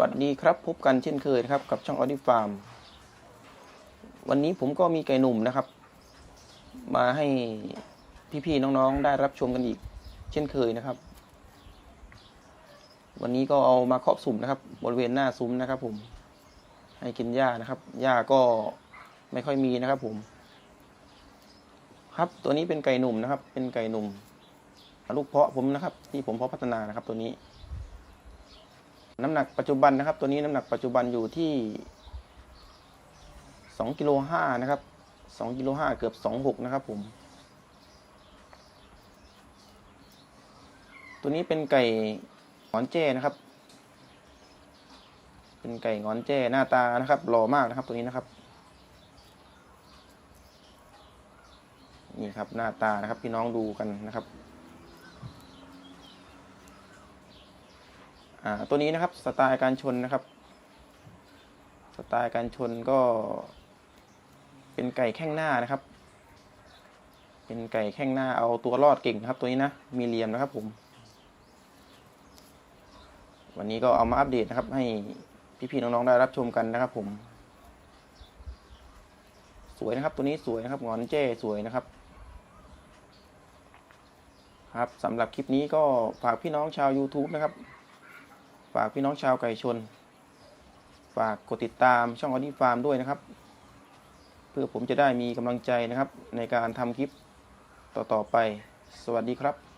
วัสดีครับพบกันเช่นเคยนะครับ กับช่องออดิฟาร์มวันนี้ผมก็มีไก่หนุ่มนะครับ มาให้พี่ๆน้องๆได้รับชมกันอีก เช่นเคยนะครับ วันนี้ก็เอามาครอบสุ่มนะครับ บริเวณหน้าซุ้มนะครับ ผม ให้กินหญ้านะครับหญ้าก็ไม่ค่อยมีนะครับ ผม ครับตัวนี้เป็นไก่หนุ่มนะครับ เป็นไก่หนุ่มลูกเพาะผมนะครับ ที่ผมเพาะพัฒนานะครับ ตัวนี้ น้ำหนักปัจจุบันนะครับ ตัวนี้น้ำหนักปัจจุบันอยู่ที่สองกิโลห้านะครับสองกิโลห้าเกือบสองหกนะครับผม ตัวนี้เป็นไก่งอนแจ้นะครับ เป็นไก่งอนแจ้หน้าตานะครับหล่อมากนะครับตัวนี้นะครับ นี่ครับหน้าตานะครับพี่น้องดูกันนะครับ อ่า ตัวนี้นะครับสไตล์การชนนะครับ สไตล์การชนก็ เป็นไก่แข้งหน้านะครับ เป็นไก่แข้งหน้าเอาตัวรอดเก่งนะครับ ตัวนี้นะมีเหลี่ยมนะครับผม วันนี้ก็เอามาอัปเดตนะครับ ให้พี่ๆน้องๆได้รับชมกันนะครับ ผม สวยนะครับ ตัวนี้สวยนะครับงอนเจ้สวยนะครับครับสำหรับคลิปนี้ก็ฝากพี่น้องชาว YouTube นะครับ ฝากพี่น้องชาวไก่ชน ฝากกดติดตามช่องออดี้ฟาร์มด้วยนะครับ เพื่อผมจะได้มีกำลังใจนะครับ ในการทำคลิปต่อๆไป สวัสดีครับ